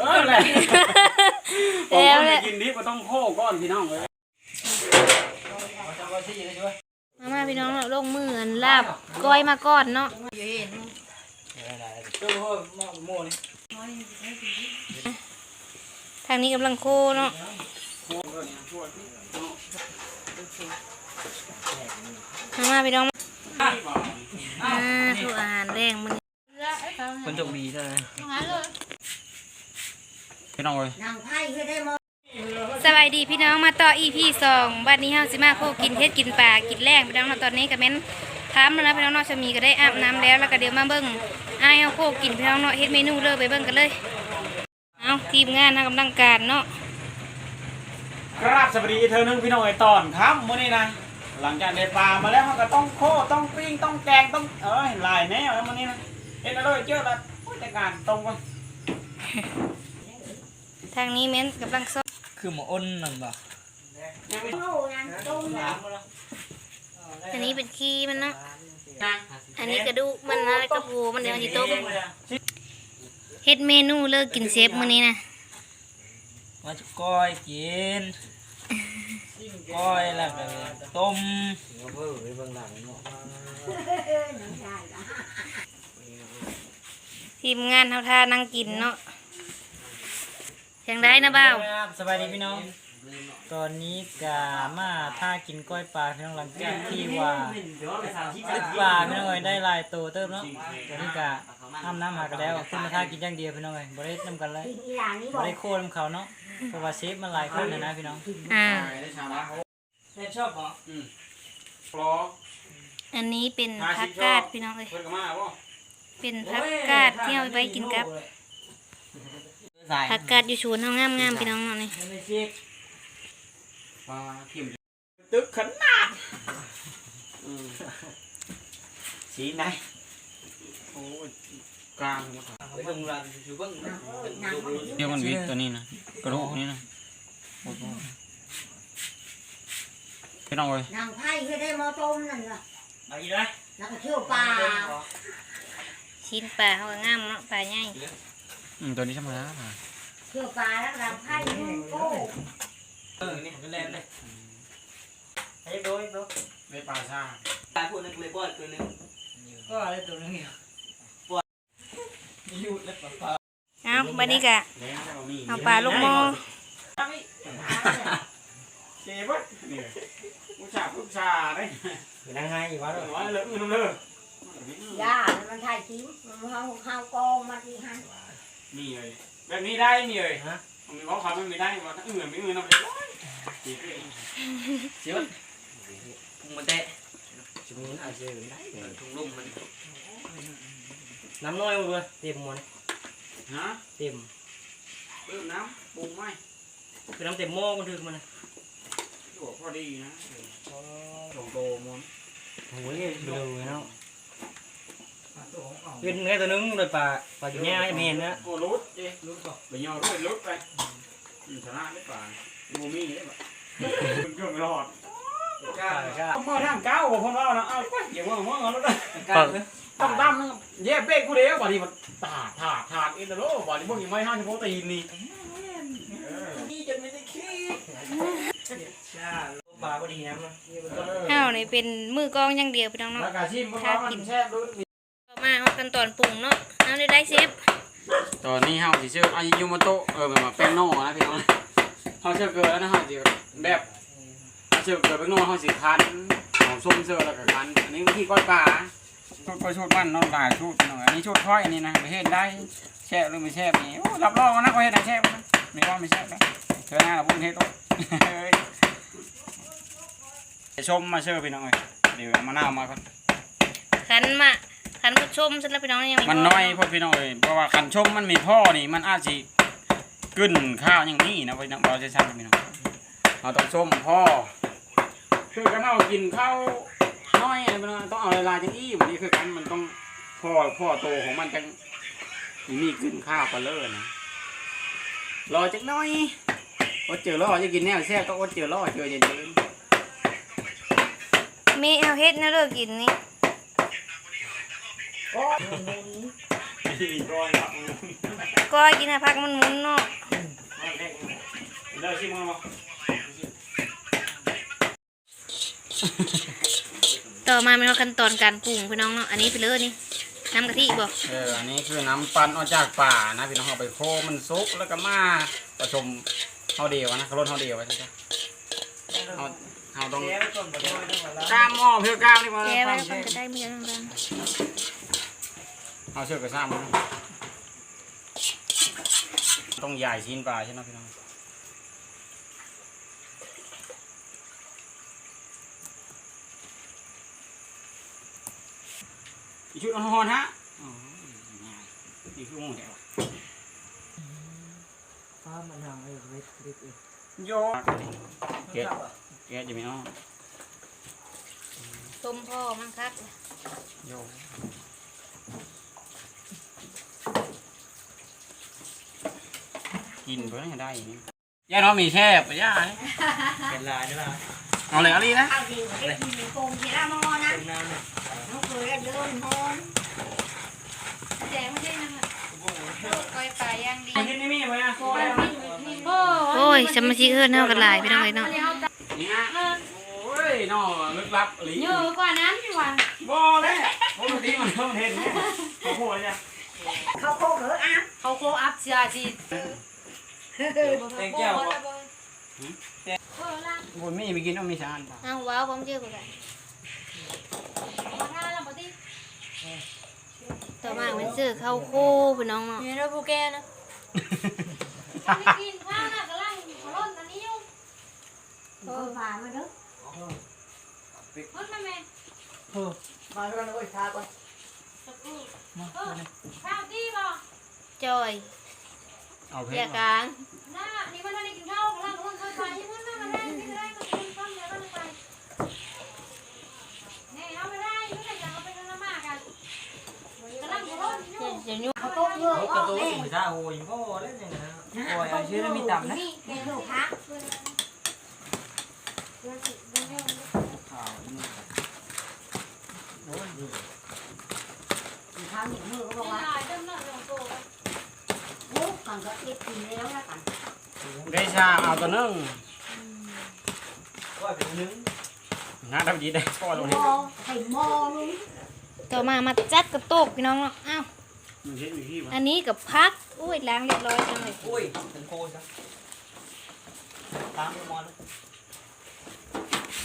เออแหละผมแล้วก็แหไม่ละกินดิบก็ต้องโค้ก้อนพี่น้องเลยมามาพี่น้องลงมืออันลาบก้อยมาก่อนเนาะทางนี้กำลังโคเนาะมามาพี่น้องอ่าทุกอาหารแรงมันคนจงดีใช่ไหม พี่น้องเลยสบายดีพี่น้องมาต่อ EP สองบัดนี้เฮาสิมาโคกินเฮ็ดกินปลากินแรงพี่น้องเนาะตอนนี้ก็แม่นถามแล้วนะพี่น้องเนาะชะมีก็ได้อาบน้ำแล้วแล้วก็เดี๋ยวมาเบิ่งอ้ายเฮาโคกินพี่น้องเนาะเฮ็ดเมนูเลยไปเบิ่งกันเลยเอาทีมงานทำกำลังการเนาะกราบสวัสดีเธอหนึงพี่น้องไอ้ตอนครับมื้อนี้นะหลังจากได้ปลามาแล้วมันก็ต้องโค้ต้องปิ้งต้องแกงต้องเออเห็นลายแน่แล้วมื้อนี้นะเห็นอะไรเจอแล้วผู้จัดการตรงกัน ทางนี้แม่นกำลังซ้อมคือหมออ้นนั่นบ่อันนี้เป็นขี้มันเนาะอันนี้กระดูกมันนะแล้วกระปูมันเดี๋ยวอันนี้ต้มเฮ็ดเมนูเลิกกินเซฟมื้อนี้นะมาจะก้อยกินก้อยแล้วก็ต้มทีมงานเฮาทานั่งกินเนาะ เสียงได้นะบ่าวครับสบายดีพี่น้อง ตอนนี้กามาท่ากินก้อยปลาพี่น้องหลังจากที่ว่าตึกปลาพี่น้องเอ้ยได้หลายตัวเติมเนาะตอนนี้กาห้ามน้ำหากันแล้วขึ้นมาท่ากินอย่างเดียวพี่น้องเอ้ยบ่ได้นำกันเลยบ่ได้โค่นำเขาเนาะเพราะว่าเชฟมันหลายคนนะนะพี่น้องอ่าเชฟชอบบ่ปลออันนี้เป็นผักกาดพี่น้องเอ้ยเพิ่นก็มาบ่เป็นผักกาดที่เอาไว้กินกับ สายผักกาดอยู่ชวนเฮางามๆพี่น้องเนาะนี่ไม่เช็คปลาเข็มตึกขนาดอืมสีไหนโอ้ยกลางหมดอะไปตรงร้านอยู่เบิ่งเดี๋ยวมันวิกตัวนี้นะกระดูกนี้นะพี่น้องเลยนางไพ่ก็ได้มาต้มนั่นล่ะเอาอีกนะแล้วก็เที่ยวปลาชิ้นปลาเฮาก็งามเนาะปลาใหญ่อืมตัวนี้ธรรมดาค่ะ เที่ยวปลาแล้วก็นางไพ่โอ้เออนี่เป็นแรงเลยไอ้โดยโดยไม่ปลาซ่าตาพวกนั้นเลยบ่อยตัวนึงก็อะไรตัวนึงเนี่ยปวดยู่แล้วปลาเอาบัดนี้กะเอาปลาลูกหม้อเจ็บปะนี่ผู้ชายผู้ชายได้ยังไงวะเออว่าเลยอือเลยยามันไทยทิ้งมันเฮาเฮากองมาที่หันนี่เลย แบบนี้ได้นี่เลยฮะมีเขาเขาไม่ได้ว่าถ้าอื่นไม่อื่นเอาไปเลยจีบเลยเสียวพุงมันแตะชุมนี้อาจจะได้ถุงลุ่มมันน้ำน้อยหมดเลยเต็มหมดฮะเต็มเพิ่มน้ำปรุงไหมคือน้ำเต็มหม้อมันถึงมันตัวพอดีนะสองโตมันโอ้ยดูเนาะ เป็นไงตัวนึงเลยปลาปลาอยู่แง่ไม่เห็นนะโอ้รุดเจ๊รุดก่อนไปย่อรุดรุดไปชนะได้ป่ะมูมี่ได้ป่ะคุณก็ไม่รอดกล้าต้องมาทางเก้าบอกคนเรานะเอาไปอย่าว่าว่าเอาแล้วนะกล้าต้องตั้มนะแย่เป๊กกูเดียวบ่ดีมันตาถาดถาดอินเตอร์โลบ่ดีพวกยังไม่ห้าเฉพาะตีนนี่นี่จนไม่ได้คิดปลาก็ดีนะมันเฮานี่เป็นมือกองอย่างเดียวพี่น้องเนาะแล้วกาชิมเพราะว่ามันแซ่บด้วยต่อ มาเอาขั้นตอนปรุงเนาะเอาได้ได้เชฟตอนนี้เฮาสิชื่ออายุโมโตะเออแบบว่าแป้งโน่นะพี่น้องเฮาเชื่อเกินแล้วนะเฮาสิแบบเชื่อเกินแป้งโน่เฮาสิคันของส้มเชื่อแล้วก็คันอันนี้วิธีก้อยปลาชุดก้อยชุดบ้านน้องหลายชุดหน่อยอันนี้ชุดค่อยอันนี้นะไปเฮ็ดได้แช่หรือไม่แช่นี่โอ้รับรองนะก็เฮ็ดได้แช่นะไม่ว่าไม่แช่นะเธอหน้าเราพูดเฮ็ดต้องชมมาเชื่อพี่น้องเลยเดี๋ยวเอามะนาวมาก่อนขันมา ขันผู้ชมสำหรับพี่น้องยังมันน้อยพอพี่น้องเอ้ยเพราะว่าขันชมมันมีพ่อนี่มันอาจสิกึ้นข้าวอย่างนี้นะพี่น้องเราจะสั่งพี่น้องเราต้องชมพ่อคือกันเอากินข้าวน้อยอะไรพี่น้องต้องเอาเวลาจังอี้วันนี้คือกันมันต้องพ่อพ่อโตของมันจังสิมีกึ้นข้าวปลาเลอนะรอจักหน้อยว่าเจอรอจะกินแนวแซ่บก็ว่าเจอรอเจอเย็นมีเอาเฮ็ดนะเลิกกินนี่ ๆนี่ก้อยครับก้อยกินให้พักมันหมุนเนาะเลิกชิมกันบ่ต่อมาเป็นขั้นตอนการปรุงพี่น้องเนาะ อันนี้ไปเลยนี่ น้ำกะทิบ่เออ อันนี้คือน้ำปั่นออกจากป่านะพี่น้องเอาไปโคมันซุกแล้วก็มาผสมเฮาเดียวนะเขาลดเฮาเดียวไว้ใช่ไหมเอาเอาต้องแก้วต้นบักน้อยด้วยว่าละกล้ามอ้อมเพื่อกล้ามนี่มาแกไว้ฟังก่อนก็ได้ไม่เยอะดัง เอาเชือกกระซ้ำมาต้องใหญ่ชิ้นปลาใช่ไหมพี่น้องอีกชุดฮอนๆฮะอ๋อนี่คือหมูแดงฟ้ามันยังเอ้ยเล็กเล็กเอ้ยโยเกะเกะจะไม่อ้อๆต้มพ่อมั้งครับโย กินเพื่อให้ได้อย่างนี้ย่าน้องมีแค่ปะย่าเป็นลายด้วยป่ะเอาเลยเอาลีนะข้าวดีได้กินโกงทีละหม้อนะเป็นน้ำเนี่ยน้องเคยเดินหอนแจกไม่ได้นะคะก้อยปลาย่างดีกินนี่มีไหมอะโอ้ยสมาชิกเฮิร์นเท่ากันหลายพี่น้องเลยเนาะนี่ฮะโอ้ยน้อลึกลับหลีเยอะกว่านั้นพี่วันบ่เลยปกติมันต้องเห็นเนี่ยเขาพูดอะไรเขาโคกเหรออะเขาโคอัพเสียจี แตงแก้วบ่บุญมีไปกินต้องมีสารป่ะเอาว้าวผมเจอกันต่อมาเป็นเสื้อเข้าโคพี่น้องเนาะนี่เราผูแกนะกินข้าวน่ะกำลังร้อนอันนี้อยู่เออผ่านมาเด้อร้อนมาแม่เออมาด้วยนะเอ้ยทาก่อนสักครู่มาตัวนี้ข้าวดีบ่จอย เอาเพแยชกรกลางน่านี่มันได้กินข้าวกำลังร้อนไปที่มันน่ามาได้ที่ได้ก็กินข้าวเดี๋ยวก็ไปนี่เอาไม่ได้ไม่ได้จะเอาไปทำมากันกำลังร้อนอยู่จะยุ่งเขาโคกเยอะโอ้อกระอกตุ้เองนไม่ได้โอ้ยก็เล่นอย่างนั้นโอ้ยเอาชื่อแล้วมีต่ำนะแกลูกพักข่าวนี่โอ้ยดูข้าวหนึ่งมือก็บอกว่า เริ่มเริ่มลงตัว โอ้ ก่อนก็เก็บกินแล้วนะกันได้ชาเอาตัวนึงว่าเป็นนึ่งนะดับดีได้พ่อตรงหนี้ม้อไข่หม้อนึงต่อมามาจัดกระโตกพี่น้องเนาะอ้าวมันเช็ดอยู่ที่วะอันนี้กับพักอุ้ยล้างเรียบร้อยจังเลยโอ้ยเป็นโคจ้ะตามมอน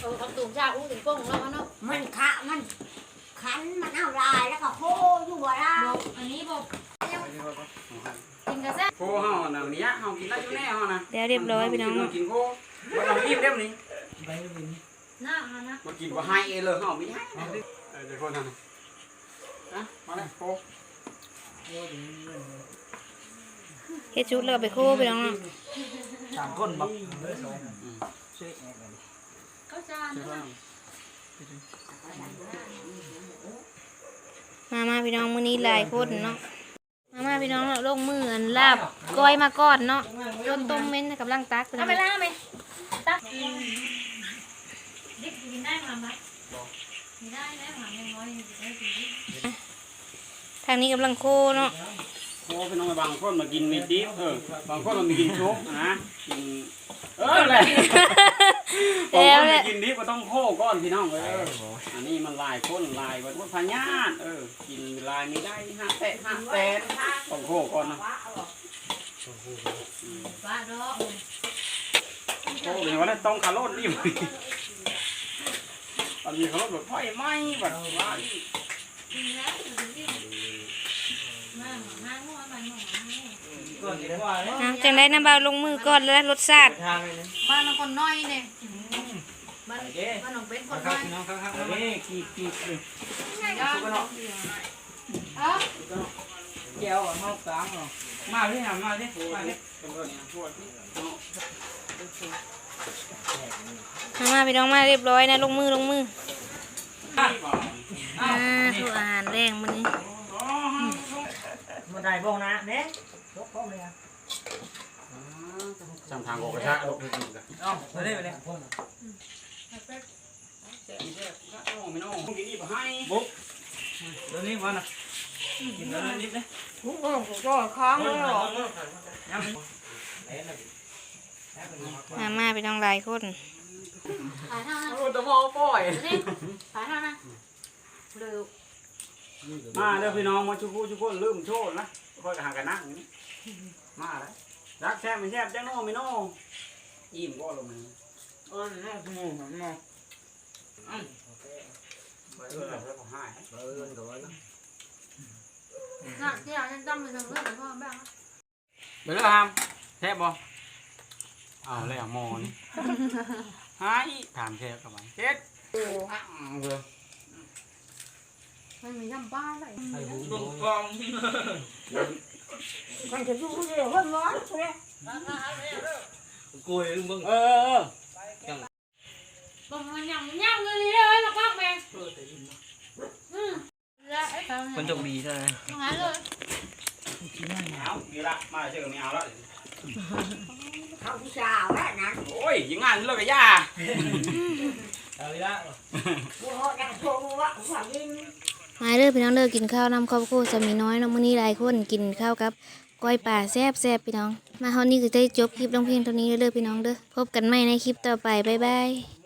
เออทำตุ่มชาอู้ถึงโป้งของเราเนาะมันขะมันขันมันเอาลายแล้วก็โคอยู่หัวลาบอกอันนี้บอก กินกระแซ่โคเฮาหนังเนี้ยเฮากินได้อยู่แน่เฮานะเดี๋ยวเรียบร้อยพี่น้องกินโคบ่ต้องรีบเด้มนี่ไปวินหน้ามันนะมากินบ่ให้เองเลยเฮามีให้เออเดี๋ยวคนนั้นนะมาเลยโคโอ้ยนี่เฮ็ดชุดแล้วก็ไปโค้พี่น้องเนาะสามคนบักช่วยแอกเลยก็จานมามาพี่น้องมื้อนี้หลายคนเนาะ มามาพี่น้องเนาะลงมืออันลาบก้อยมาก่อนเนาะจนต้มเม้นกำลังตักเอาไปล่าไหมตักดิบกินได้มาไหมได้ได้หมาน้อยทางนี้กำลังโคเนาะ โคพี่น้องบางคนมากินมีดิบเออบางคนมากินโชกนะกินเออแหละแล้บางวคนแหมาละกินดิบก็ต้องโคก้อนพี่น้องเอออันนี้มันลายคนลายวัดพญาตเออ กินลายไม่ได้ห้าแตะห้าแตนต้องโคก่อนนะบ้าดอกโอ้ยวันนั้นต้องคาร์โลนี่มั้ยตอนนี้คาร์โลแบบไฟไหม้แบบว่า ก่อ นดีกว่าเนี่ยอะจังได้น้ำเบาลงมือก่อนแล้วรสชาติทางเลยนะบ้านคนน้อยเนี่ยโอเคบ้านหนองเป็นคครันบน้อยพี่น้องครับครับนี่กีบกีบเลยเออแก้วอะห้องกลางเหรอมาที่ไหนมาที่มาที่เป็นคนนี้ช่วยมามาพี่น้องมาเรียบร้อยนะลงมือลงมืออ่าทุกอาหารแรงมันนี้มาได้บ้องนะเนี่ย ยกบ้องเลยอะจำทางโอกระชากโลกจริงๆกันเอ้ามาได้ไปเลยไม่น้องกินอีกให้บุ๊กเดี๋ยวนี้วันน่ะกินแล้วนิดนะเทุกคนก็ค้างเลยเหรอมามาพี่น้องหลายคนถ่ายเท่านั้นโอ้ตะมอปล่อยนี่ถ่ายเท่านั้นเร็วมาเด้อพี่น้องมาชุกุชุกุลืมโชดนะค่อยกะหากันนั่งอย่างนี้ มาแล้วรักแซ่บไม่แซ่บจังโน่ไม่โน่ยิ้มก็ลงมาเออน่าขโมยมันเนาะอืมเออแล้วก็หายน่ะที่เราจะจำเป็นเรื่องของพ่อบ้างเดี๋ยวทำแซ่บบ่เอาเลยอะหมอนี่หายถามแซ่บกับมันเฮ็ดโอ้อ่างเลยมันมีน้ำบ้าเลย มันจะอยู่เดียวร้อนร้อนเลยเออบอกมันยังมันยังเลยเลยหลักมากแม่อืมแล้วไอ้คนจงดีใช่ไหมตรงนั้นเลยเอาดีละมาเจอไม่เอาแล้วเขาผู้สาวแล้วนั้นโอ้ยยิงงานเลิกกับย่าเอาละบัวดังโทงว่าหัวยิงมาเด้อพี่น้องเด้อกินข้าวนำครอบครัวจะมีน้อยเน้องมื้อนี้หลายคนกินข้าวกับ ก้อยป่าแซบแซบพี่น้อง มาเฮานี้ก็ได้จบคลิปลงเพียงเท่านี้เด้อพี่น้องเด้อพบกันใหม่ในคลิปต่อไปบ๊ายบาย